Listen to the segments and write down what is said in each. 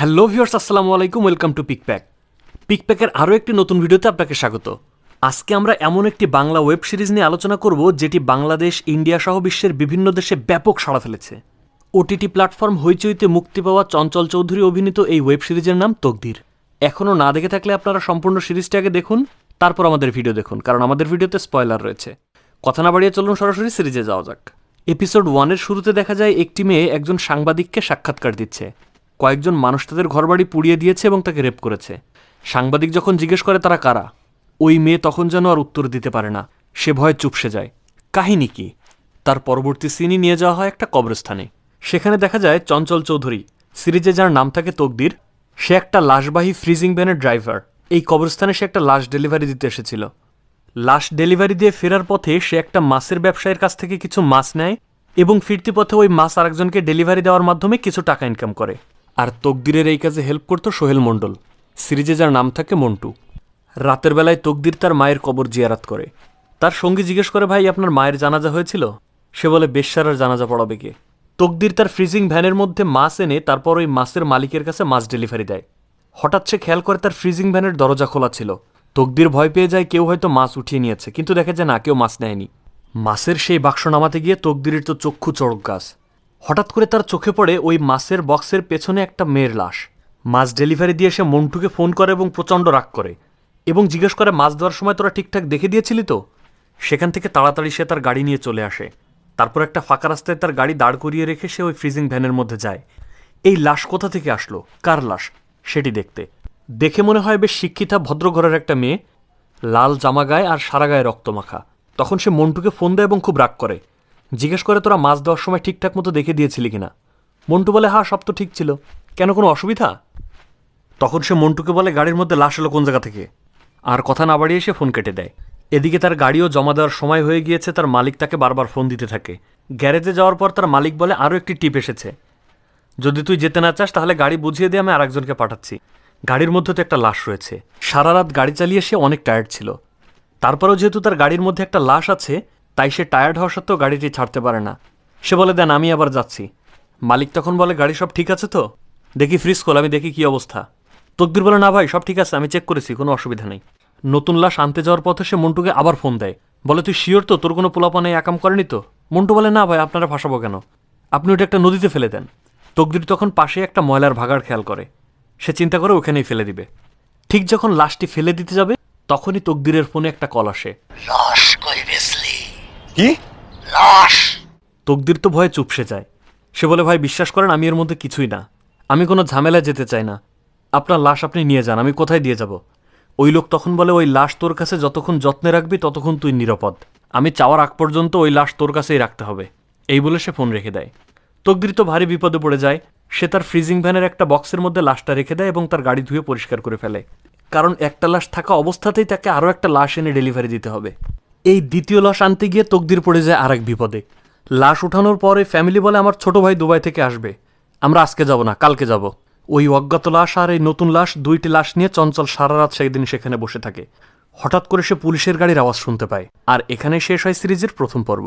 Hello viewers, আসসালামু আলাইকুম, welcome to পিকপ্যাক। পিকপ্যাকের আরও একটি নতুন ভিডিওতে আপনাকে স্বাগত। আজকে আমরা এমন একটি বাংলা ওয়েব সিরিজ নিয়ে আলোচনা করব, যেটি বাংলাদেশ, ইন্ডিয়া সহ বিশ্বের বিভিন্ন দেশে ব্যাপক সাড়া ফেলেছে। ওটিটি প্ল্যাটফর্ম হইচইতে মুক্তি পাওয়া চঞ্চল চৌধুরী অভিনীত এই ওয়েব সিরিজের নাম তকদির। এখনও না দেখে থাকলে আপনারা সম্পূর্ণ সিরিজটি আগে দেখুন, তারপর আমাদের ভিডিও দেখুন, কারণ আমাদের ভিডিওতে স্পয়লার রয়েছে। কথা না বাড়িয়ে চলুন সরাসরি সিরিজে যাওয়া যাক। এপিসোড ওয়ানের শুরুতে দেখা যায়, একটি মেয়ে একজন সাংবাদিককে সাক্ষাৎকার দিচ্ছে। কয়েকজন মানুষ তাদের ঘরবাড়ি পুড়িয়ে দিয়েছে এবং তাকে রেপ করেছে। সাংবাদিক যখন জিজ্ঞেস করে, তারা কারা? ওই মেয়ে তখন যেন আর উত্তর দিতে পারে না। সে ভয়ে চুপসে যায়। কাহিনী কি? তার পরবর্তী সিনই নিয়ে যাওয়া হয় একটা কবরস্থানে। সেখানে দেখা যায় চঞ্চল চৌধুরী, সিরিজে যার নাম থাকে তকদির, সে একটা লাশবাহী ফ্রিজিং ভ্যানের ড্রাইভার। এই কবরস্থানে সে একটা লাশ ডেলিভারি দিতে এসেছিল। লাশ ডেলিভারি দিয়ে ফেরার পথে সে একটা মাছের ব্যবসায়ীর কাছ থেকে কিছু মাছ নেয় এবং ফিরতি পথে ওই মাছ আরেকজনকে ডেলিভারি দেওয়ার মাধ্যমে কিছু টাকা ইনকাম করে। আর তকদিরের এই কাজে হেল্প করতো সোহেল মণ্ডল। সিরিজে যার নাম থাকে মন্টু। রাতের বেলায় তকদির তার মায়ের কবর জিয়ারাত করে। তার সঙ্গী জিজ্ঞেস করে, ভাই, আপনার মায়ের জানাজা হয়েছিল? সে বলে বেশ্যারার জানাজা পড়াবে কে? তকদির তার ফ্রিজিং ভ্যানের মধ্যে মাছ এনে তারপর ওই মাছের মালিকের কাছে মাছ ডেলিভারি দেয়। হঠাৎ সে খেয়াল করে তার ফ্রিজিং ভ্যানের দরজা খোলা ছিল। তকদির ভয় পেয়ে যায়, কেউ হয়তো মাছ উঠিয়ে নিয়েছে, কিন্তু দেখা যায় না, কেউ মাছ নেয়নি। মাছের সেই বাক্স নামাতে গিয়ে তকদিরের তো চক্ষু চড়ক গাছ। হঠাৎ করে তার চোখে পড়ে ওই মাছের বক্সের পেছনে একটা মেয়ের লাশ। মাছ ডেলিভারি দিয়ে সে মন্টুকে ফোন করে এবং প্রচণ্ড রাগ করে এবং জিজ্ঞেস করে, মাছ দেওয়ার সময় তোরা ঠিকঠাক দেখে দিয়েছিলি তো? সেখান থেকে তাড়াতাড়ি সে তার গাড়ি নিয়ে চলে আসে। তারপর একটা ফাঁকা রাস্তায় তার গাড়ি দাঁড় করিয়ে রেখে সে ওই ফ্রিজিং ভ্যানের মধ্যে যায়। এই লাশ কোথা থেকে আসলো? কার লাশ? সেটি দেখতে। দেখে মনে হয় বেশ শিক্ষিতা ভদ্রঘরের একটা মেয়ে। লাল জামা গায়ে আর সারা গায়ে রক্তমাখা। তখন সে মন্টুকে ফোন দেয় এবং খুব রাগ করে। জিজ্ঞেস করে তোরা মাছ দেওয়ার সময় ঠিকঠাক মতো দেখে দিয়েছিলি কিনা? মন্টু বলে হ্যাঁ সব তো ঠিক ছিল। কেন, কোনো অসুবিধা? তখন সে মন্টুকে বলে, গাড়ির মধ্যে লাশ এলো কোন জায়গা থেকে? আর কথা না বাড়িয়ে সে ফোন কেটে দেয়। এদিকে তার গাড়িও জমা দেওয়ার সময় হয়ে গিয়েছে, তার মালিক তাকে বারবার ফোন দিতে থাকে। গ্যারেজে যাওয়ার পর তার মালিক বলে আরও একটি টিপ এসেছে। যদি তুই যেতে না চাস, তাহলে গাড়ি বুঝিয়ে দিয়ে আমি আরেকজনকে পাঠাচ্ছি। গাড়ির মধ্যে তো একটা লাশ রয়েছে। সারা রাত গাড়ি চালিয়ে সে অনেক টায়ার্ড ছিল। তারপরেও যেহেতু তার গাড়ির মধ্যে একটা লাশ আছে তাই সে টায়ার্ড হওয়া সত্ত্বেও গাড়িটি ছাড়তে পারে না। সে বলে, দেন আমি আবার যাচ্ছি। মালিক তখন বলে, গাড়ি সব ঠিক আছে তো? দেখি ফ্রিজ খোল, আমি দেখি কি অবস্থা। তকদির বলে, না ভাই, সব ঠিক আছে, আমি চেক করেছি, কোনো অসুবিধা নেই। নতুন লাশ আনতে যাওয়ার পথে সে মন্টুকে আবার ফোন দেয়। বলে, তুই শিওর তো? তোর কোনো পোলাপানে একাম করেনি তো? মন্টু বলে, না ভাই, আপনারা ফাঁসাবো কেন? আপনি ওটা একটা নদীতে ফেলে দেন। তকদির তখন পাশে একটা ময়লার ভাগাড় খেয়াল করে। সে চিন্তা করে ওখানেই ফেলে দিবে। ঠিক যখন লাশটি ফেলে দিতে যাবে, তখনই তকদিরের ফোনে একটা কল আসে। লাশ কি? লাশ তকদির তো ভয়ে চুপসে যায়। সে বলে ভাই বিশ্বাস করেন আমি এর মধ্যে কিছুই না। আমি কোনো ঝামেলায় যেতে চাই না। আপনার লাশ আপনি নিয়ে যান আমি কোথায় দিয়ে যাব? ওই লোক তখন বলে ওই লাশ তোর কাছে যতক্ষণ যত্নে রাখবি ততক্ষণ তুই নিরাপদ। আমি চাওয়ার আগ পর্যন্ত ওই লাশ তোর কাছেই রাখতে হবে। এই বলে সে ফোন রেখে দেয়। তকদির তো ভারী বিপদে পড়ে যায়। সে তার ফ্রিজিং ভ্যানের একটা বক্সের মধ্যে লাশটা রেখে দেয় এবং তার গাড়ি ধুয়ে পরিষ্কার করে ফেলে। কারণ একটা লাশ থাকা অবস্থাতেই তাকে আরও একটা লাশ এনে ডেলিভারি দিতে হবে। এই দ্বিতীয় লাশ আনতে গিয়ে তকদির পড়ে যায় আরেক বিপদে। লাশ উঠানোর পরে ফ্যামিলি বলে আমার ছোট ভাই দুবাই থেকে আসবে। আমরা আজকে যাব না, কালকে যাব। ওই অজ্ঞাত লাশ আর এই নতুন লাশ দুইটি লাশ নিয়ে চঞ্চল সারা রাত সেদিন সেখানে বসে থাকে। হঠাৎ করে সে পুলিশের গাড়ির আওয়াজ শুনতে পায় আর এখানে শেষ হয় সিরিজের প্রথম পর্ব।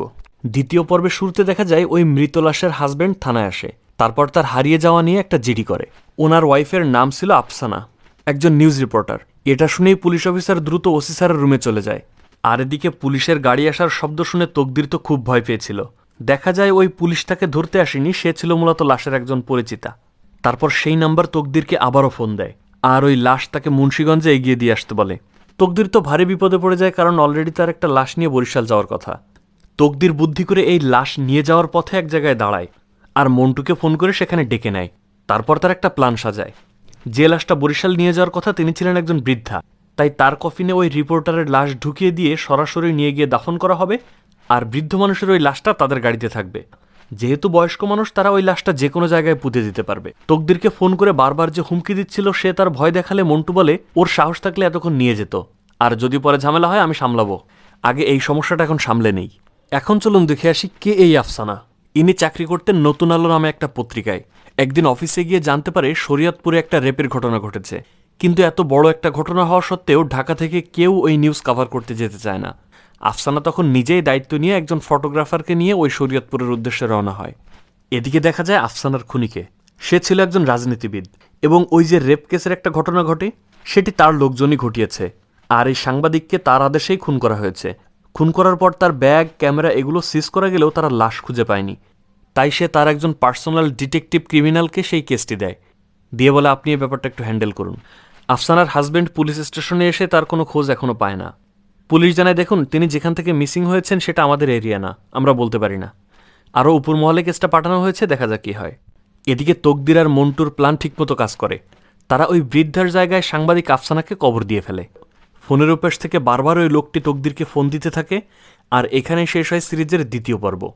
দ্বিতীয় পর্বের শুরুতে দেখা যায় ওই মৃত লাশের হাজব্যান্ড থানায় আসে। তারপর তার হারিয়ে যাওয়া নিয়ে একটা জিডি করে। ওনার ওয়াইফের নাম ছিল আফসানা, একজন নিউজ রিপোর্টার এটা শুনেই পুলিশ অফিসার দ্রুত ওসি স্যারের রুমে চলে যায়। আর এদিকে পুলিশের গাড়ি আসার শব্দ শুনে তকদির তো খুব ভয় পেয়েছিল। দেখা যায় ওই পুলিশ তাকে ধরতে আসেনি, সে ছিল মূলত লাশের একজন পরিচিতা। তারপর সেই নাম্বার তকদিরকে আবারও ফোন দেয়। আর ওই লাশ তাকে মুন্সীগঞ্জে এগিয়ে দিয়ে আসতে বলে। তকদির তো ভারী বিপদে পড়ে যায় কারণ অলরেডি তার একটা লাশ নিয়ে বরিশাল যাওয়ার কথা। তকদির বুদ্ধি করে এই লাশ নিয়ে যাওয়ার পথে এক জায়গায় দাঁড়ায় আর মন্টুকে ফোন করে সেখানে ডেকে নেয়। তারপর তার একটা প্ল্যান সাজায়। যে লাশটা বরিশাল নিয়ে যাওয়ার কথা তিনি ছিলেন একজন বৃদ্ধা। তাই তার কফিনে ওই রিপোর্টারের লাশ ঢুকিয়ে দিয়ে সরাসরি নিয়ে গিয়ে দাফন করা হবে আর বৃদ্ধ মানুষের ওই লাশটা তাদের গাড়িতে থাকবে। যেহেতু বয়স্ক মানুষ, তারা ওই লাশটা যে কোনো জায়গায় পুঁতে দিতে পারবে। তকদিরকে ফোন করে বারবার যে হুমকি দিচ্ছিল, সে তার ভয় দেখালে মন্টু বলে, ওর সাহস থাকলে এতক্ষণ নিয়ে যেত। আর যদি পরে ঝামেলা হয়, আমি সামলাবো। আগে এই সমস্যাটা এখন সামলে নেই। এখন চলুন দেখে আসি কে এই আফসানা। ইনি চাকরি করতেন নতুন আলো নামে একটা পত্রিকায়। একদিন অফিসে গিয়ে জানতে পারে, শরীয়তপুরে একটা রেপের ঘটনা ঘটেছে। কিন্তু এত বড় একটা ঘটনা হওয়া সত্ত্বেও ঢাকা থেকে কেউ ওই নিউজ কভার করতে যেতে চায় না। আফসানা তখন নিজেই দায়িত্ব নিয়ে একজন ফটোগ্রাফারকে নিয়ে ওই শরীয়তপুরের উদ্দেশ্যে রওনা হয়। এদিকে দেখা যায় আফসানার খুনিকে। সে ছিল একজন রাজনীতিবিদ এবং ওই যে রেপ কেসের একটা ঘটনা ঘটে, সেটি তার লোকজনই ঘটিয়েছে। আর এই সাংবাদিককে তার আদেশেই খুন করা হয়েছে। খুন করার পর তার ব্যাগ, ক্যামেরা এগুলো সিজ করা গেলেও তারা লাশ খুঁজে পায়নি। তাই সে তার একজন পার্সোনাল ডিটেকটিভ ক্রিমিনালকে সেই কেসটি দেয়। দিয়ে বলে, আপনি এই ব্যাপারটা একটু হ্যান্ডেল করুন। আফসানার হাজবেন্ড পুলিশ স্টেশনে এসে তার কোনো খোঁজ এখনও পায় না। পুলিশ জানায়, দেখুন, তিনি যেখান থেকে মিসিং হয়েছেন সেটা আমাদের এরিয়া না। আমরা বলতে পারি না। আরও উপর মহলে কেসটা পাঠানো হয়েছে, দেখা যাক কী হয়। এদিকে তকদির আর মন্টুর প্ল্যান ঠিকমতো কাজ করে। তারা ওই বৃদ্ধার জায়গায় সাংবাদিক আফসানাকে কবর দিয়ে ফেলে। ফোনের উপাস থেকে বারবার ওই লোকটি তকদিরকে ফোন দিতে থাকে, আর এখানেই শেষ হয় সিরিজের দ্বিতীয় পর্ব।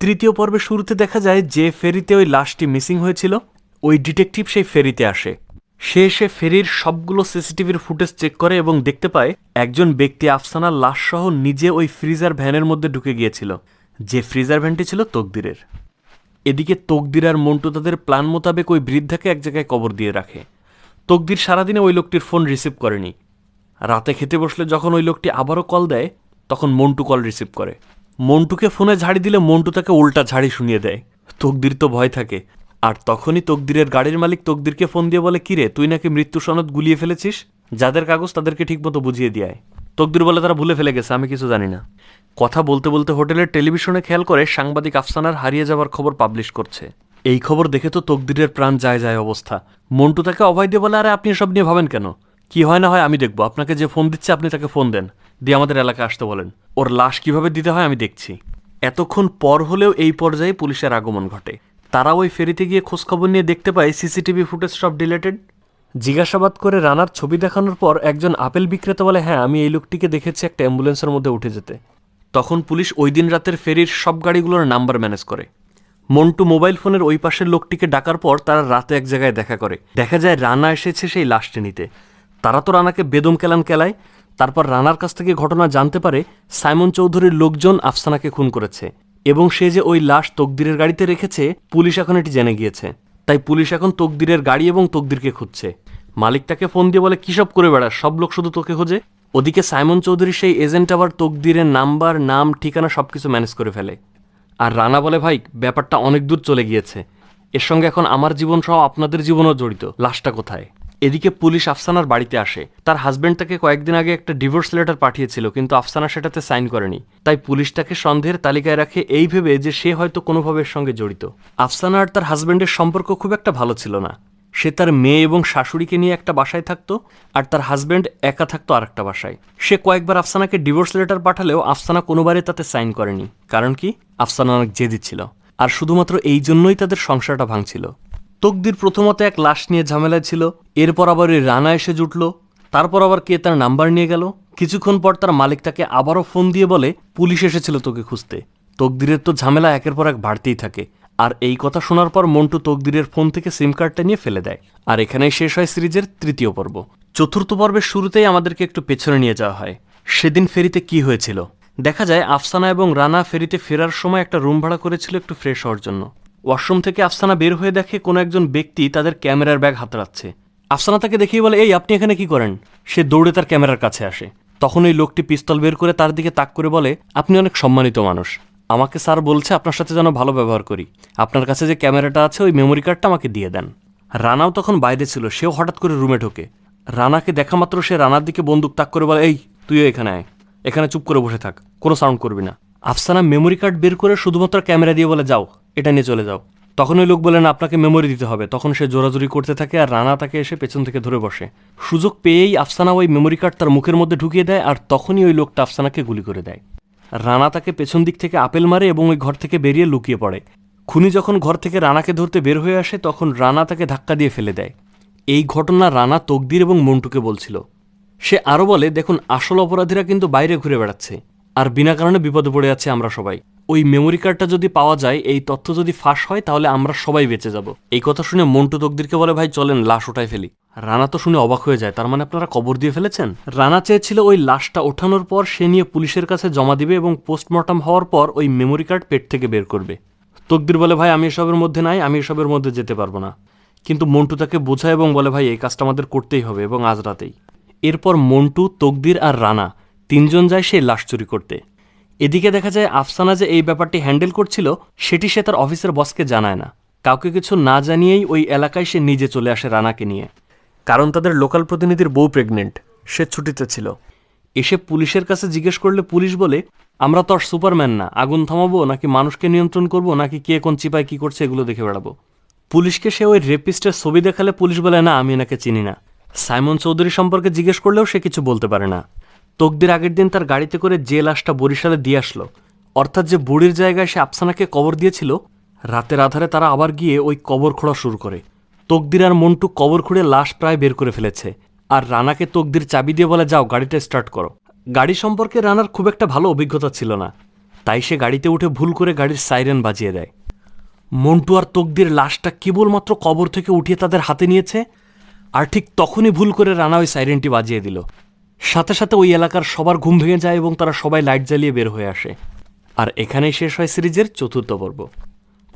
তৃতীয় পর্বে শুরুতে দেখা যায়, যে ফেরিতে ওই লাশটি মিসিং হয়েছিল, ওই ডিটেকটিভ সেই ফেরিতে আসে। সে এসে ফেরির সবগুলো সিসিটিভির ফুটেজ চেক করে এবং দেখতে পায়, একজন ব্যক্তি আফসানার লাশসহ নিজে ওই ফ্রিজার ভ্যানের মধ্যে ঢুকে গিয়েছিল, যে ফ্রিজার ভ্যানটি ছিল তকদিরের। এদিকে তকদির আর মন্টু তাদের প্ল্যান মোতাবেক ওই বৃদ্ধাকে এক জায়গায় কবর দিয়ে রাখে। তকদির সারাদিনে ওই লোকটির ফোন রিসিভ করেনি। রাতে খেতে বসলে যখন ওই লোকটি আবারও কল দেয়, তখন মন্টু কল রিসিভ করে। মন্টুকে ফোনে ঝাড়ি দিলে মন্টু তাকে উল্টা ঝাড়ি শুনিয়ে দেয়। তকদির তো ভয় থাকে। আর তখনই তকদিরের গাড়ির মালিক তকদিরকে ফোন দিয়ে বলে, কিরে, তুই নাকি মৃত্যু সনদ গুলিয়ে ফেলেছিস? যাদের কাগজ তাদেরকে ঠিকমতো বুঝিয়ে দিয়ে আয়। তকদির বলে, তারা ভুলে ফেলে গেছে, আমি কিছু জানি না। কথা বলতে বলতে হোটেলের টেলিভিশনে খেয়াল করে সাংবাদিক আফসানার হারিয়ে যাওয়ার খবর পাবলিশ করছে। এই খবর দেখে তো তকদিরের প্রাণ যায় যায় অবস্থা। মন্টু তাকে অভয় দিয়ে বলে, আরে, আপনি এসব নিয়ে ভাবেন কেন? কি হয় না হয় আমি দেখব। আপনাকে যে ফোন দিচ্ছে, আপনি তাকে ফোন দেন। দিয়ে আমাদের এলাকায় আসতে বলেন। ওর লাশ কীভাবে দিতে হয় আমি দেখছি। এতক্ষণ পর হলেও এই পর্যায়ে পুলিশের আগমন ঘটে। তারা ওই ফেরিতে গিয়ে খোঁজখবর নিয়ে দেখতে পায় সিসিটিভি ফুটেজ সব ডিলেটেড। জিজ্ঞাসাবাদ করে রানার ছবি দেখানোর পর একজন আপেল বিক্রেতা বলে হ্যাঁ আমি এই লোকটিকে দেখেছি একটা অ্যাম্বুলেন্সের মধ্যে উঠে যেতে। তখন পুলিশ ওই দিন রাতের ফেরির সব গাড়িগুলোর নাম্বার ম্যানেজ করে। মন্টু মোবাইল ফোনের ওই পাশের লোকটিকে ডাকার পর তারা রাতে এক জায়গায় দেখা করে। দেখা যায় রানা এসেছে সেই লাশটি নিতে তারা তো রানাকে বেদম কেলান কেলায়। তারপর রানার কাছ থেকে ঘটনা জানতে পারে সাইমন চৌধুরীর লোকজন আফসানাকে খুন করেছে। এবং সে যে ওই লাশ তকদিরের গাড়িতে রেখেছে, পুলিশ এখন এটি জেনে গিয়েছে। তাই পুলিশ এখন তকদিরের গাড়ি এবং তকদিরকে খুঁজছে। মালিক তাকে ফোন দিয়ে বলে কিসব করে বেড়াস? সব লোক শুধু তোকে খোঁজে? ওদিকে সাইমন চৌধুরী সেই এজেন্ট আবার তকদিরের নাম্বার, নাম, ঠিকানা সব কিছু ম্যানেজ করে ফেলে। আর রানা বলে, ভাই, ব্যাপারটা অনেক দূর চলে গিয়েছে। এর সঙ্গে এখন আমার জীবন সহ আপনাদের জীবনও জড়িত। লাশটা কোথায়? এদিকে পুলিশ আফসানার বাড়িতে আসে। তার হাজবেন্ড তাকে কয়েকদিন আগে একটা ডিভোর্স লেটার পাঠিয়েছিল, কিন্তু আফসানা সেটাতে সাইন করেনি। তাই পুলিশ তাকে সন্দেহের তালিকায় রাখে এই ভেবে যে সে হয়তো কোনোভাবে এর সঙ্গে জড়িত। আফসানা আর তার হাজব্যান্ডের সম্পর্ক খুব একটা ভালো ছিল না। সে তার মেয়ে এবং শাশুড়িকে নিয়ে একটা বাসায় থাকতো, আর তার হাজব্যান্ড একা থাকতো আর একটা বাসায়। সে কয়েকবার আফসানাকে ডিভোর্স লেটার পাঠালেও আফসানা কোনোবারে তাতে সাইন করেনি। কারণ কি? আফসানা অনেক জেদি ছিল। আর শুধুমাত্র এই জন্যই তাদের সংসারটা ভাঙছিল। তকদির প্রথমত এক লাশ নিয়ে ঝামেলায় ছিল, এরপর আবার ওই রানা এসে জুটল, তারপর আবার কে তার নাম্বার নিয়ে গেল। কিছুক্ষণ পর তার মালিক তাকে আবারও ফোন দিয়ে বলে, পুলিশ এসেছিল তোকে খুঁজতে। তকদিরের তো ঝামেলা একের পর এক বাড়তেই থাকে। আর এই কথা শোনার পর মন্টু তকদিরের ফোন থেকে সিম কার্ডটা নিয়ে ফেলে দেয়। আর এখানেই শেষ হয় সিরিজের তৃতীয় পর্ব। চতুর্থ পর্বের শুরুতেই আমাদেরকে একটু পেছনে নিয়ে যাওয়া হয়। সেদিন ফেরিতে কি হয়েছিল? দেখা যায়, আফসানা এবং রানা ফেরিতে ফেরার সময় একটা রুম ভাড়া করেছিল একটু ফ্রেশ হওয়ার জন্য। ওয়াশরুম থেকে আফসানা বের হয়ে দেখে কোনো একজন ব্যক্তি তাদের ক্যামেরার ব্যাগ হাতড়াচ্ছে। আফসানা তাকে দেখেই বলে, এই, আপনি এখানে কি করেন? সে দৌড়ে তার ক্যামেরার কাছে আসে। তখন ওই লোকটি পিস্তল বের করে তার দিকে তাক করে বলে, আপনি অনেক সম্মানিত মানুষ। আমাকে স্যার বলছে আপনার সাথে যেন ভালো ব্যবহার করি। আপনার কাছে যে ক্যামেরাটা আছে, ওই মেমোরি কার্ডটা আমাকে দিয়ে দেন। রানাও তখন বাইরে ছিল, সেও হঠাৎ করে রুমে ঢোকে। রানাকে দেখা মাত্র সে রানার দিকে বন্দুক তাক করে বলে, এই, তুইও এখানে আয়। এখানে চুপ করে বসে থাক, কোনো সাউন্ড করবি না। আফসানা মেমোরি কার্ড বের করে শুধুমাত্র ক্যামেরা দিয়ে বলে, যাও। এটা নিয়ে চলে যাও। তখন ওই লোক বলেন আপনাকে মেমোরি দিতে হবে। তখন সে জোরাজুরি করতে থাকে আর রানা তাকে এসে পেছন থেকে ধরে বসে। সুযোগ পেয়েই আফসানা ওই মেমোরি কার্ড তার মুখের মধ্যে ঢুকিয়ে দেয় আর তখনই ওই লোকটা আফসানাকে গুলি করে দেয়। রানা তাকে পেছন দিক থেকে আপেল মারে এবং ওই ঘর থেকে বেরিয়ে লুকিয়ে পড়ে। খুনি যখন ঘর থেকে রানাকে ধরতে বের হয়ে আসে, তখন রানা তাকে ধাক্কা দিয়ে ফেলে দেয়। এই ঘটনা রানা, তকদির এবং মন্টুকে বলছিল। সে আরও বলে, দেখুন, আসল অপরাধীরা কিন্তু বাইরে ঘুরে বেড়াচ্ছে। আর বিনা কারণে বিপদে পড়ে যাচ্ছে আমরা সবাই। ওই মেমোরি কার্ডটা যদি পাওয়া যায়, এই তথ্য যদি ফাঁস হয়, তাহলে আমরা সবাই বেঁচে যাব। এই কথা শুনে মন্টু তকদিরকে বলে, ভাই, চলেন, লাশ ওঠায় ফেলি। রানা তো শুনে অবাক হয়ে যায়। তার মানে আপনারা কবর দিয়ে ফেলেছেন? রানা চেয়েছিল ওই লাশটা ওঠানোর পর সে নিয়ে পুলিশের কাছে জমা দিবে এবং পোস্টমর্টম হওয়ার পর ওই মেমোরি কার্ড পেট থেকে বের করবে। তকদির বলে, ভাই, আমি এসবের মধ্যে নাই, আমি এসবের মধ্যে যেতে পারব না। কিন্তু মন্টু তাকে বোঝায় এবং বলে, ভাই, এই কাজটা আমাদের করতেই হবে এবং আজ রাতেই। এরপর মন্টু, তকদির আর রানা তিনজন যায় সেই লাশ চুরি করতে। এদিকে দেখা যায় আফসানা যে এই ব্যাপারটি হ্যান্ডেল করছিল সেটি সে তার অফিসের বসকে জানায় না। কাউকে কিছু না জানিয়েই ওই এলাকায় সে নিজে চলে আসে রানাকে নিয়ে। কারণ তাদের লোকাল প্রতিনিধির বউ প্রেগনেন্ট। সে ছুটিতে ছিল। এসে পুলিশের কাছে জিজ্ঞেস করলে পুলিশ বলে আমরা তো আর সুপারম্যান না। আগুন থামাবো নাকি মানুষকে নিয়ন্ত্রণ করব নাকি কে কোন চিপায় কি করছে এগুলো দেখে বেড়াবো? পুলিশকে সে ওই রেপিস্টের ছবি দেখালে পুলিশ বলে না আমি এনাকে চিনি না। সাইমন চৌধুরী সম্পর্কে জিজ্ঞেস করলেও সে কিছু বলতে পারে না। তকদির আগের দিন তার গাড়িতে করে যে লাশটা বরিশালে দিয়ে আসলো। অর্থাৎ যে বুড়ির জায়গায় সে আফসানাকে কবর দিয়েছিল, রাতের আধারে তারা আবার গিয়ে ওই কবর খোঁড়া শুরু করে। তকদির আর মন্টু কবর খুঁড়ে লাশ প্রায় বের করে ফেলেছে। আর রানাকে তকদির চাবি দিয়ে বলে, যাও, গাড়িটা স্টার্ট করো। গাড়ি সম্পর্কে রানার খুব একটা ভালো অভিজ্ঞতা ছিল না। তাই সে গাড়িতে উঠে ভুল করে গাড়ির সাইরেন বাজিয়ে দেয়। মন্টু আর তকদির লাশটা কেবলমাত্র কবর থেকে উঠিয়ে তাদের হাতে নিয়েছে, আর ঠিক তখনই ভুল করে রানা ওই সাইরেনটি বাজিয়ে দিল। সাথে সাথে ওই এলাকার সবার ঘুম ভেঙে যায় এবং তারা সবাই লাইট জ্বালিয়ে বের হয়ে আসে। আর এখানেই শেষ হয় সিরিজের চতুর্থ পর্ব।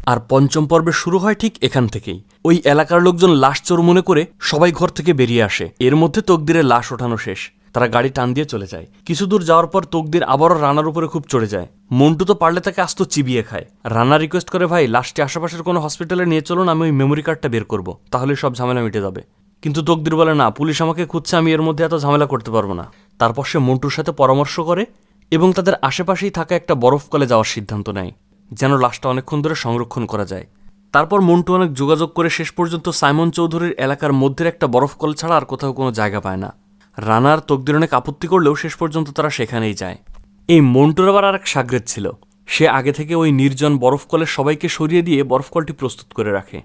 আর পঞ্চম পর্বে শুরু হয় ঠিক এখান থেকেই। ওই এলাকার লোকজন লাশ চোর মনে করে সবাই ঘর থেকে বেরিয়ে আসে। এর মধ্যে তকদিরের লাশ ওঠানো শেষ। তারা গাড়ি টান দিয়ে চলে যায়। কিছু দূর যাওয়ার পর তকদির আবারও রানার উপরে খুব চড়ে যায়। মন্টু তো পারলে তাকে আস্ত চিবিয়ে খায়। রানা রিকোয়েস্ট করে, ভাই, লাশটি আশেপাশের কোনো হসপিটালে নিয়ে চলুন, আমি ওই মেমোরি কার্ডটা বের করব। তাহলে সব ঝামেলা মিটে যাবে। কিন্তু তকদির বলে, না, পুলিশ আমাকে খুঁজছে, আমি এর মধ্যে এত ঝামেলা করতে পারব না। তারপর সে মন্টুর সাথে পরামর্শ করে এবং তাদের আশেপাশেই থাকা একটা বরফ কলে যাওয়ার সিদ্ধান্ত নেয়, যেন লাশটা অনেকক্ষণ ধরে সংরক্ষণ করা যায়। তারপর মন্টু অনেক যোগাযোগ করে শেষ পর্যন্ত সাইমন চৌধুরীর এলাকার মধ্যের একটা বরফ কল ছাড়া আর কোথাও কোনো জায়গা পায় না। রানার তকদির অনেক আপত্তি করলেও শেষ পর্যন্ত তারা সেখানেই যায়। এই মন্টুর আবার আর এক সাগরেদ ছিল। সে আগে থেকে ওই নির্জন বরফ কলের সবাইকে সরিয়ে দিয়ে বরফ কলটি প্রস্তুত করে রাখে।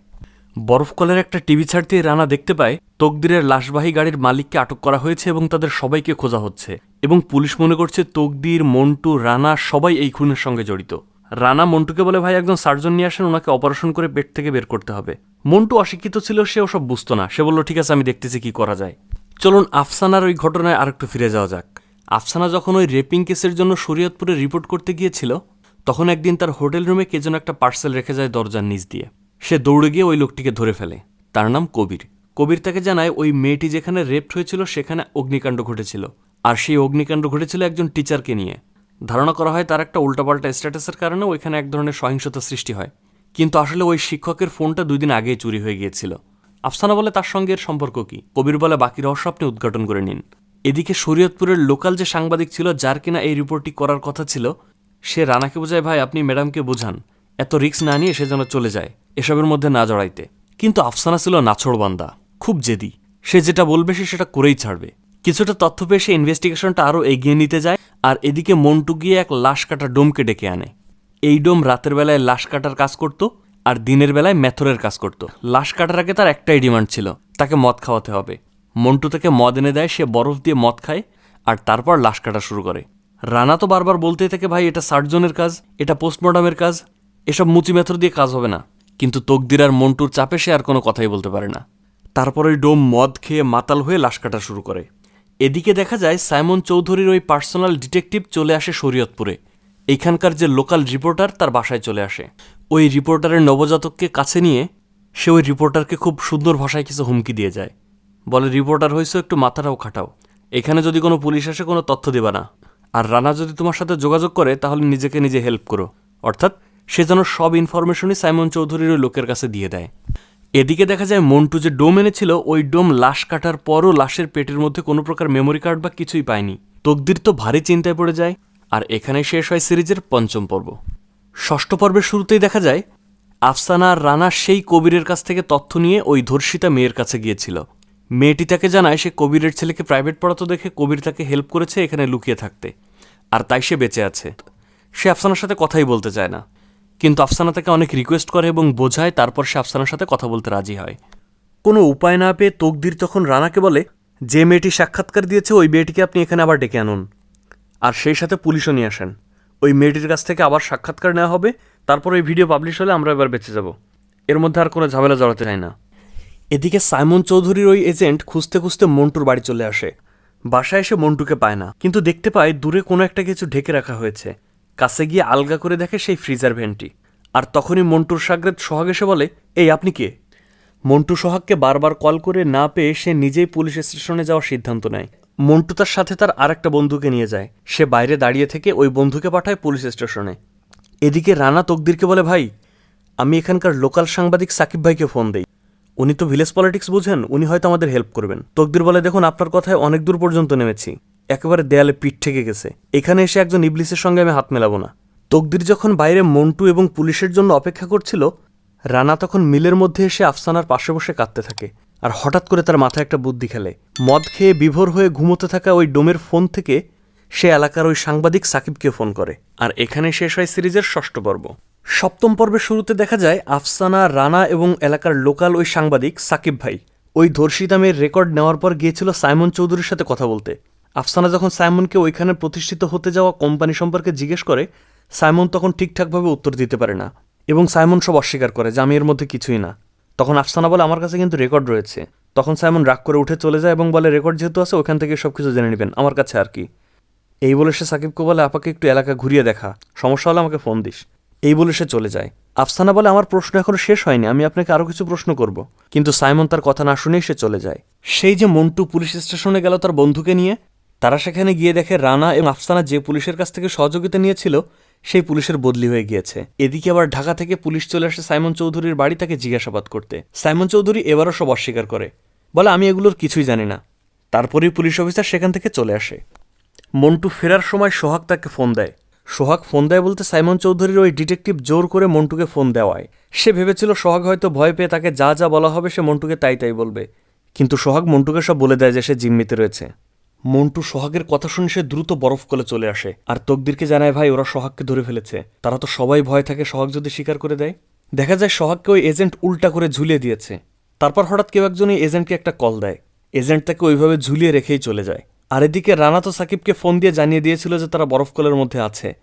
বরফ কলের একটা টিভি ছাড়তে রানা দেখতে পায়, তকদিরের লাশবাহী গাড়ির মালিককে আটক করা হয়েছে এবং তাদের সবাইকে খোঁজা হচ্ছে। এবং পুলিশ মনে করছে তকদির, মন্টু, রানা সবাই এই খুনের সঙ্গে জড়িত। রানা মন্টুকে বলে, ভাই, একজন সার্জন নিয়ে আসেন, ওনাকে অপারেশন করে পেট থেকে বের করতে হবে। মন্টু অশিক্ষিত ছিল, সে ওসব বুঝতো না। সে বলল, ঠিক আছে, আমি দেখতেছি কি করা যায়। চলুন, আফসানার ওই ঘটনায় আরেকটু ফিরে যাওয়া যাক। আফসানা যখন ওই রেপিং কেসের জন্য শরীয়তপুরে রিপোর্ট করতে গিয়েছিল, তখন একদিন তার হোটেল রুমে কে যেন একটা পার্সেল রেখে যায় দরজার নিচ দিয়ে। সে দৌড়ে গিয়ে ওই লোকটিকে ধরে ফেলে। তার নাম কবির। কবির তাকে জানায়, ওই মেয়েটি যেখানে রেপড হয়েছিল, সেখানে অগ্নিকাণ্ড ঘটেছিল। আর সেই অগ্নিকাণ্ড ঘটেছিল একজন টিচারকে নিয়ে। ধারণা করা হয় তার একটা উল্টাপাল্টা স্ট্যাটাসের কারণে ওইখানে এক ধরনের সহিংসতা সৃষ্টি হয়। কিন্তু আসলে ওই শিক্ষকের ফোনটা দুই দিন আগেই চুরি হয়ে গিয়েছিল। আফসানা বলে, তার সঙ্গে এর সম্পর্ক কি? কবির বলে, বাকি রহস্য আপনি উদ্ঘাটন করে নিন। এদিকে শরীয়তপুরের লোকাল যে সাংবাদিক ছিল, যার কিনা এই রিপোর্টটি করার কথা ছিল, সে রানাকে বোঝায়, ভাই, আপনি ম্যাডামকে বোঝান। এত রিস্ক না নিয়ে সে যেন চলে যায়, এসবের মধ্যে না জড়াইতে। কিন্তু আফসানা ছিল নাছড়বান্দা, খুব জেদি। সে যেটা বলবে সে সেটা করেই ছাড়বে। কিছুটা তথ্য পেয়ে সে ইনভেস্টিগেশনটা আরও এগিয়ে নিতে যায় আর এদিকে মন্টু গিয়ে এক লাশ কাটা ডোমকে ডেকে আনে। এই ডোম রাতের বেলায় লাশ কাটার কাজ করত আর দিনের বেলায় মেথরের কাজ করত। লাশ কাটার আগে তার একটাই ডিমান্ড ছিল, তাকে মদ খাওয়াতে হবে। মন্টু তাকে মদ এনে দেয়, সে বরফ দিয়ে মদ খায় আর তারপর লাশ কাটা শুরু করে। রানা তো বারবার বলতেই থাকে, ভাই, এটা সার্জনের কাজ, এটা পোস্টমর্টমের কাজ এসব মুচি মেথর দিয়ে কাজ হবে না। কিন্তু তকদির আর মন্টুর চাপে সে আর কোনো কথাই বলতে পারে না। তারপর ডোম মদ খেয়ে মাতাল হয়ে লাশ কাটা শুরু করে। এদিকে দেখা যায় সাইমন চৌধুরীর ওই পার্সোনাল ডিটেকটিভ চলে আসে শরীয়তপুরে। এইখানকার যে লোকাল রিপোর্টার তার বাসায় চলে আসে। ওই রিপোর্টারের নবজাতককে কাছে নিয়ে সে ওই রিপোর্টারকে খুব সুন্দর ভাষায় কিছু হুমকি দিয়ে যায়। বলে, রিপোর্টার হয়েছে একটু মাথাটাও খাটাও। এখানে যদি কোনো পুলিশ আসে, কোনো তথ্য দেবা না। আর রানা যদি তোমার সাথে যোগাযোগ করে, তাহলে নিজেকে নিজে হেল্প করো। অর্থাৎ সে যেন সব ইনফরমেশনই সাইমন চৌধুরীর ওই লোকের কাছে দিয়ে দেয়। এদিকে দেখা যায় মন্টু যে ডোম এনেছিল, ওই ডোম লাশ কাটার পরও লাশের পেটের মধ্যে কোনো প্রকার মেমোরি কার্ড বা কিছুই পায়নি। তকদির তো ভারী চিন্তায় পড়ে যায়, আর এখানে শেষ হয় সিরিজের পঞ্চম পর্ব। ষষ্ঠ পর্বের শুরুতেই দেখা যায়, আফসানা আর রানা সেই কবিরের কাছ থেকে তথ্য নিয়ে ওই ধর্ষিতা মেয়ের কাছে গিয়েছিল। মেয়েটি তাকে জানায়, সে কবিরের ছেলেকে প্রাইভেট পড়াতো দেখে কবির তাকে হেল্প করেছে এখানে লুকিয়ে থাকতে, আর তাই সে বেঁচে আছে। সে আফসানার সাথে কথাই বলতে চায় না। কিন্তু আফসানা তাকে অনেক রিকোয়েস্ট করে এবং বোঝায়, তারপর সে আফসানার সাথে কথা বলতে রাজি হয়। কোনো উপায় না পেয়ে তকদির তখন রানাকে বলে, যে মেয়েটি সাক্ষাৎকার দিয়েছে, ওই মেয়েটিকে আপনি এখানে আবার ডেকে আনুন। আর সেই সাথে পুলিশও নিয়ে আসেন। ওই মেয়েটির কাছ থেকে আবার সাক্ষাৎকার নেওয়া হবে, তারপর ওই ভিডিও পাবলিশ হলে আমরা এবার বেঁচে যাব। এর মধ্যে আর কোনো ঝামেলা জড়াতে চাই না। এদিকে সাইমন চৌধুরীর ওই এজেন্ট খুঁজতে খুঁজতে মন্টুর বাড়ি চলে আসে। বাসায় এসে মন্টুকে পায় না, কিন্তু দেখতে পায় দূরে কোনো একটা কিছু ঢেকে রাখা হয়েছে। কাছে গিয়ে আলগা করে দেখে সেই ফ্রিজার ভ্যানটি। আর তখনই মন্টুর সাগরেদ সোহাগ এসে বলে, এই, আপনি কে? মন্টু সোহাগকে বারবার কল করে না পেয়ে সে নিজেই পুলিশ স্টেশনে যাওয়ার সিদ্ধান্ত নেয়। মন্টু তার সাথে তার আরেকটা বন্ধুকে নিয়ে যায়। সে বাইরে দাঁড়িয়ে থেকে ওই বন্ধুকে পাঠায় পুলিশ স্টেশনে। এদিকে রানা তকদিরকে বলে, ভাই, আমি এখানকার লোকাল সাংবাদিক সাকিব ভাইকে ফোন দেই। উনি তো ভিলেজ পলিটিক্স বুঝেন, উনি হয়তো আমাদের হেল্প করবেন। তকদির বলে, দেখুন, আপনার কথায় অনেক দূর পর্যন্ত নেমেছি। একেবারে দেয়ালে পিঠ থেকে গেছে। এখানে এসে একজন ইবলিসের সঙ্গে আমি হাত মেলাবো না। তকদির যখন বাইরে মন্টু এবং পুলিশের জন্য অপেক্ষা করছিল, রানা তখন মিলের মধ্যে এসে আফসানার পাশে বসে কাঁদতে থাকে আর হঠাৎ করে তার মাথায় একটা বুদ্ধি খেলে। মদ খেয়ে বিভোর হয়ে ঘুমোতে থাকা ওই ডোমের ফোন থেকে সে এলাকার ওই সাংবাদিক সাকিবকে ফোন করে আর এখানে শেষ হয় সিরিজের ষষ্ঠ পর্ব। সপ্তম পর্বের শুরুতে দেখা যায় আফসানা, রানা এবং এলাকার লোকাল ওই সাংবাদিক সাকিব ভাই। ওই ধর্ষিতামের রেকর্ড নেওয়ার পর গিয়েছিল সাইমন চৌধুরীর সাথে কথা বলতে। আফসানা যখন সাইমনকে ওইখানে প্রতিষ্ঠিত হতে যাওয়া কোম্পানি সম্পর্কে জিজ্ঞেস করে, সাইমন তখন ঠিকঠাকভাবে উত্তর দিতে পারে না এবং সাইমন সব অস্বীকার করে যে আমি এর মধ্যে কিছুই না। তখন আফসানা বলে, আমার কাছে কিন্তু রেকর্ড রয়েছে। তখন সাইমন রাগ করে উঠে চলে যায় এবং বলে, রেকর্ড যেহেতু আছে, ওখান থেকে সব কিছু জেনে নেবেন, আমার কাছে আর কি। এই বলে সে সাকিবকে বলে, আপাকে একটু এলাকা ঘুরিয়ে দেখা, সমস্যা হলে আমাকে ফোন দিস। এই বলে সে চলে যায়। আফসানা বলে, আমার প্রশ্ন এখনও শেষ হয়নি, আমি আপনাকে আরও কিছু প্রশ্ন করব। কিন্তু সাইমন তার কথা না শুনেই সে চলে যায়। সেই যে মন্টু পুলিশ স্টেশনে গেল তার বন্ধুকে নিয়ে তারা সেখানে গিয়ে দেখে রানা এবং আফসানা যে পুলিশের কাছ থেকে সহযোগিতা নিয়েছিল, সেই পুলিশের বদলি হয়ে গিয়েছে। এদিকে আবার ঢাকা থেকে পুলিশ চলে আসে সাইমন চৌধুরীর বাড়ি তাকে জিজ্ঞাসাবাদ করতে। সাইমন চৌধুরী এবারও সব অস্বীকার করে। বলে, আমি এগুলোর কিছুই জানি না। তারপরেই পুলিশ অফিসার সেখান থেকে চলে আসে। মন্টু ফেরার সময় সোহাগ তাকে ফোন দেয়। সোহাগ ফোন দেয় বলতে সাইমন চৌধুরীর ওই ডিটেকটিভ জোর করে মন্টুকে ফোন দেওয়ায়। সে ভেবেছিল সোহাগ হয়তো ভয় পেয়ে তাকে যা যা বলা হবে সে মন্টুকে তাই তাই বলবে। কিন্তু সোহাগ মন্টুকে সব বলে দেয় যে সে জিম্মিতে রয়েছে। মন্টু সোহাগের কথা শুনে সে দ্রুত বরফ কলে চলে আসে। আর তকদিরকে জানায়, ভাই, ওরা সোহাগকে ধরে ফেলেছে। তারা তো সবাই ভয় থাকে সোহাগ যদি স্বীকার করে দেয়। দেখা যায় সোহাগকে ওই এজেন্ট উল্টা করে ঝুলিয়ে দিয়েছে। তারপর হঠাৎ কেউ একজন এই এজেন্টকে একটা কল দেয়। এজেন্ট তাকে ওইভাবে ঝুলিয়ে রেখেই চলে যায়। আর এদিকে রানা তো সাকিবকে ফোন দিয়ে জানিয়ে দিয়েছিল যে তারা বরফ কলের মধ্যে আছে।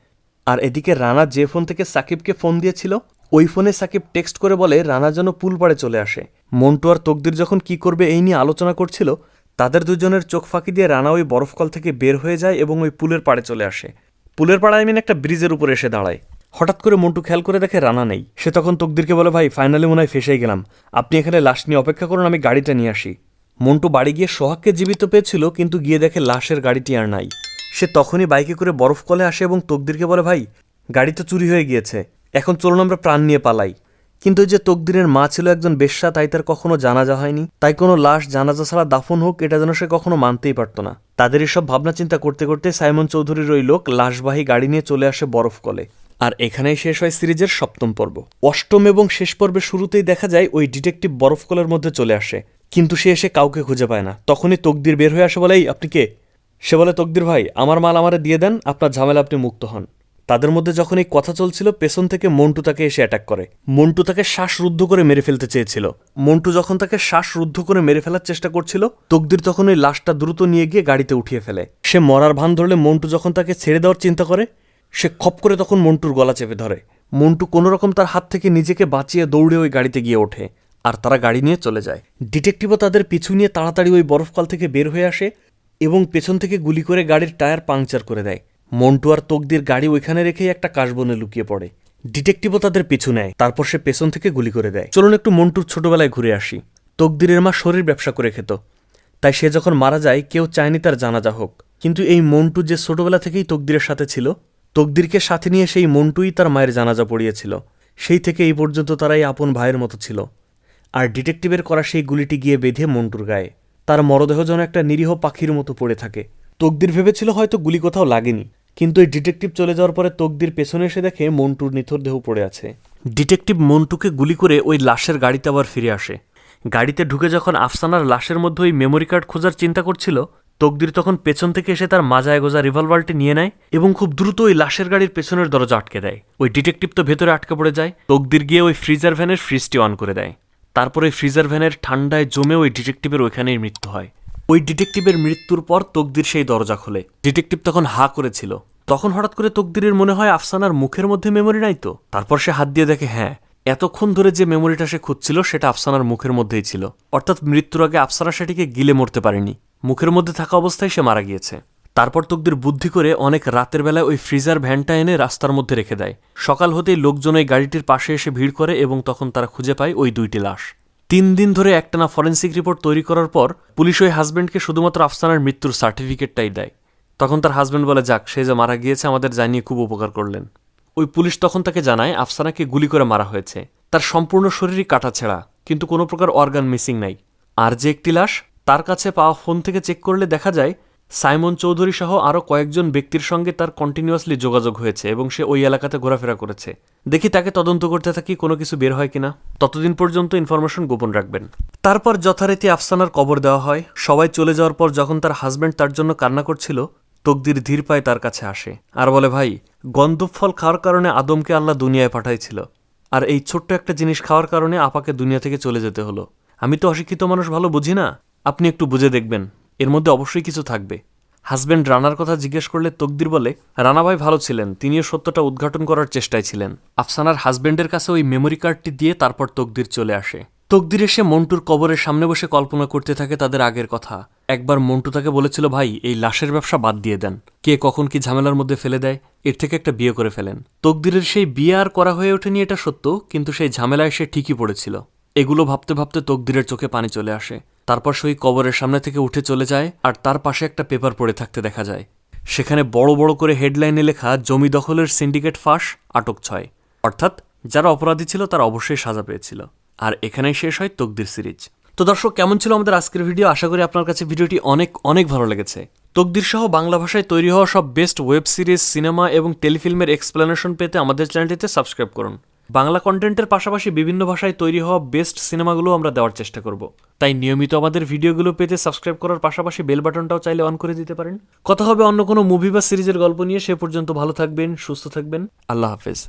আর এদিকে রানা যে ফোন থেকে সাকিবকে ফোন দিয়েছিল, ওই ফোনে সাকিব টেক্সট করে বলে, রানা যেন পুল পাড়ে চলে আসে। মন্টু আর তকদির যখন কি করবে এই নিয়ে আলোচনা করছিল তাদের দুজনের চোখ ফাঁকি দিয়ে রানা ওই বরফকল থেকে বের হয়ে যায় এবং ওই পুলের পাড়ে চলে আসে। পুলের পাড়ে আই মিন একটা ব্রিজের উপরে এসে দাঁড়ায়। হঠাৎ করে মন্টু খেয়াল করে দেখে রানা নেই। সে তখন তকদিরকে বলে, ভাই ফাইনালি মনে হয় ফেসে গেলাম। আপনি এখানে লাশ নিয়ে অপেক্ষা করুন, আমি গাড়িটা নিয়ে আসি। মন্টু বাড়ি গিয়ে সোহাগকে জীবিত পেয়েছিল, কিন্তু গিয়ে দেখে লাশের গাড়িটি আর নাই। সে তখনই বাইকে করে বরফ কলে আসে এবং তকদিরকে বলে, ভাই গাড়ি তো চুরি হয়ে গিয়েছে। এখন চলুন, আমরা প্রাণ নিয়ে পালাই। কিন্তু যে তকদিরের মা ছিল একজন বেশ্যা, তাই তার কখনো জানাজা হয়নি। তাই কোনো লাশ জানাজা ছাড়া দাফন হোক, এটা যেন সে কখনো মানতেই পারত না। তাদের এসব ভাবনা চিন্তা করতে করতে সাইমন চৌধুরীর ওই লোক লাশবাহী গাড়ি নিয়ে চলে আসে বরফ কলে। আর এখানেই শেষ হয় সিরিজের সপ্তম পর্ব। অষ্টম এবং শেষ পর্বের শুরুতেই দেখা যায় ওই ডিটেকটিভ বরফ কলের মধ্যে চলে আসে। কিন্তু সে এসে কাউকে খুঁজে পায় না। তখনই তকদির বের হয়ে আসে বলেই আপনি কে? সে বলে, তকদির ভাই, আমার মাল আমারে দিয়ে দেন, আপনার ঝামেলা আপনি মুক্ত হন। তাদের মধ্যে যখন এই কথা চলছিল, পেছন থেকে মন্টু তাকে এসে অ্যাটাক করে। মন্টু তাকে শ্বাসরুদ্ধ করে মেরে ফেলতে চেয়েছিল। মন্টু যখন তাকে শ্বাসরুদ্ধ করে মেরে ফেলার চেষ্টা করছিল, তকদির তখন ওই লাশটা দ্রুত নিয়ে গিয়ে গাড়িতে উঠিয়ে ফেলে। সে মরার ভান ধরলে মন্টু যখন তাকে ছেড়ে দেওয়ার চিন্তা করে, সে খপ করে তখন মন্টুর গলা চেপে ধরে। মন্টু কোনোরকম তার হাত থেকে নিজেকে বাঁচিয়ে দৌড়ে ওই গাড়িতে গিয়ে ওঠে আর তারা গাড়ি নিয়ে চলে যায়। ডিটেকটিভও তাদের পিছু নিয়ে তাড়াতাড়ি ওই বরফকাল থেকে বের হয়ে আসে এবং পেছন থেকে গুলি করে গাড়ির টায়ার পাংচার করে দেয়। মন্টু আর তকদির গাড়ি ওইখানে রেখেই একটা কাশবনে লুকিয়ে পড়ে। ডিটেকটিভও তাদের পিছু নেয়, তারপর সে পেছন থেকে গুলি করে দেয়। চলুন একটু মন্টুর ছোটবেলায় ঘুরে আসি। তকদিরের মা শরীর ব্যবসা করে খেত, তাই সে যখন মারা যায় কেউ চায়নি তার জানাজা হোক। কিন্তু এই মন্টু যে ছোটবেলা থেকেই তকদিরের সাথে ছিল, তকদিরকে সাথে নিয়ে সেই মন্টুই তার মায়ের জানাজা পড়িয়েছিল। সেই থেকে এই পর্যন্ত তারাই আপন ভাইয়ের মতো ছিল। আর ডিটেকটিভের করা সেই গুলিটি গিয়ে বেঁধে মন্টুর গায়ে। তার মরদেহ যেন একটা নিরীহ পাখির মতো পড়ে থাকে। তকদির ভেবেছিল হয়তো গুলি কোথাও লাগেনি। কিন্তু এই ডিটেকটিভ চলে যাওয়ার পরে তকদির পেছনে এসে দেখে মন্টুর নিথর দেহ পড়ে আছে। ডিটেকটিভ মন্টুকে গুলি করে ওই লাশের গাড়িতে আবার ফিরে আসে। গাড়িতে ঢুকে যখন আফসানার লাশের মধ্যে ওই মেমোরি কার্ড খোঁজার চিন্তা করছিল, তকদির তখন পেছন থেকে এসে তার মাজায় গোজা রিভলভারটি নিয়ে নেয় এবং খুব দ্রুত ওই লাশের গাড়ির পেছনের দরজা আটকে দেয়। ওই ডিটেকটিভ তো ভেতরে আটকে পড়ে যায়। তকদির গিয়ে ওই ফ্রিজার ভ্যানের ফ্রিজটি অন করে দেয়। তারপরে ফ্রিজার ভ্যানের ঠান্ডায় জমে ওই ডিটেকটিভের ওইখানেই মৃত্যু হয়। ওই ডিটেকটিভের মৃত্যুর পর তকদির সেই দরজা খোলে। ডিটেকটিভ তখন হা করেছিল। তখন হঠাৎ করে তকদিরের মনে হয় আফসানার মুখের মধ্যে মেমোরি নাই তো। তারপর সে হাত দিয়ে দেখে হ্যাঁ এতক্ষণ ধরে যে মেমোরিটা সে খুঁজছিল সেটা আফসানার মুখের মধ্যেই ছিল। অর্থাৎ মৃত্যুর আগে আফসানা সেটিকে গিলে মরতে পারেনি। মুখের মধ্যে থাকা অবস্থায় সে মারা গিয়েছে। তারপর তকদির বুদ্ধি করে অনেক রাতের বেলায় ওই ফ্রিজার ভ্যানটা এনে রাস্তার মধ্যে রেখে দেয়। সকাল হতেই লোকজন ওই গাড়িটির পাশে এসে ভিড় করে এবং তখন তারা খুঁজে পায় ওই দুইটি লাশ। তিন দিন ধরে একটানা ফরেন্সিক রিপোর্ট তৈরি করার পর পুলিশ ওই হাজব্যান্ডকে শুধুমাত্র আফসানার মৃত্যুর সার্টিফিকেটটাই দেয়। তখন তার হাজব্যান্ড বলে, যাক, সে যে মারা গিয়েছে, আমাদের জানিয়ে খুব উপকার করলেন। ওই পুলিশ তখন তাকে জানায়, আফসানাকে গুলি করে মারা হয়েছে। তার সম্পূর্ণ শরীরই কাটাছেঁড়া কিন্তু কোনো প্রকার অর্গান মিসিং নাই। আর যে একটি লাশ, তার কাছে পাওয়া ফোন থেকে চেক করলে দেখা যায় সাইমন চৌধুরী সহ আরও কয়েকজন ব্যক্তির সঙ্গে তার কন্টিনিউয়াসলি যোগাযোগ হয়েছে এবং সে ওই এলাকাতে ঘোরাফেরা করেছে। দেখি তাকে তদন্ত করতে থাকি কোনো কিছু বের হয় কিনা। ততদিন পর্যন্ত ইনফরমেশন গোপন রাখবেন। তারপর যথারীতি আফসানার কবর দেওয়া হয়। সবাই চলে যাওয়ার পর যখন তার হাজব্যান্ড তার জন্য কান্না করছিল, তকদির ধীর পায়ে তার কাছে আসে। আর বলে, ভাই গন্ধব ফল খাওয়ার কারণে আদমকে আল্লাহ দুনিয়ায় পাঠাইছিল। আর এই ছোট্ট একটা জিনিস খাওয়ার কারণে আপাকে দুনিয়া থেকে চলে যেতে হলো। আমি তো অশিক্ষিত মানুষ, ভালো বুঝি না? আপনি একটু বুঝে দেখবেন। এর মধ্যে অবশ্যই কিছু থাকবে। হাজব্যান্ড রানার কথা জিজ্ঞেস করলে তকদির বলে রানা ভাই ভালো ছিলেন, তিনিও সত্যটা উদ্ঘাটন করার চেষ্টায় ছিলেন। আফসানার হাজব্যান্ডের কাছে ওই মেমোরি কার্ডটি দিয়ে তারপর তকদির চলে আসে। তকদির এসে মন্টুর কবরের সামনে বসে কল্পনা করতে থাকে তাদের আগের কথা। একবার মন্টু তাকে বলেছিল, ভাই, এই লাশের ব্যবসা বাদ দিয়ে দেন। কে কখন কি ঝামেলার মধ্যে ফেলে দেয়, এর থেকে একটা বিয়ে করে ফেলেন। তকদিরের সেই বিয়ে আর করা হয়ে ওঠেনি এটা সত্য, কিন্তু সেই ঝামেলায় সে ঠিকই পড়েছিল। এগুলো ভাবতে ভাবতে তকদিরের চোখে পানি চলে আসে। তারপর সেই কবরের সামনে থেকে উঠে চলে যায় আর তার পাশে একটা পেপার পড়ে থাকতে দেখা যায়। সেখানে বড় বড় করে হেডলাইনে লেখা, জমি দখলের সিন্ডিকেট ফাঁস, আটক ছয়। অর্থাৎ যারা অপরাধী ছিল তারা অবশ্যই সাজা পেয়েছিল। আর এখানেই শেষ হয় তকদির সিরিজ। তো দর্শক, কেমন ছিল আমাদের আজকের ভিডিও? আশা করি আপনার কাছে ভিডিওটি অনেক অনেক ভালো লেগেছে। তকদির সহ বাংলা ভাষায় তৈরি হওয়া সব বেস্ট ওয়েব সিরিজ, সিনেমা এবং টেলিফিল্মের এক্সপ্লেনেশন পেতে আমাদের চ্যানেলটিতে সাবস্ক্রাইব করুন। বাংলা কন্টেন্টের পাশাপাশি বিভিন্ন ভাষায় তৈরি হওয়া বেস্ট সিনেমাগুলো আমরা দেওয়ার চেষ্টা করব। তাই নিয়মিত আমাদের ভিডিওগুলো পেতে সাবস্ক্রাইব করার পাশাপাশি বেল বাটনটাও চাইলে অন করে দিতে পারেন। কথা হবে অন্য কোনো মুভি বা সিরিজের গল্প নিয়ে। সে পর্যন্ত ভালো থাকবেন, সুস্থ থাকবেন। আল্লাহ হাফেজ।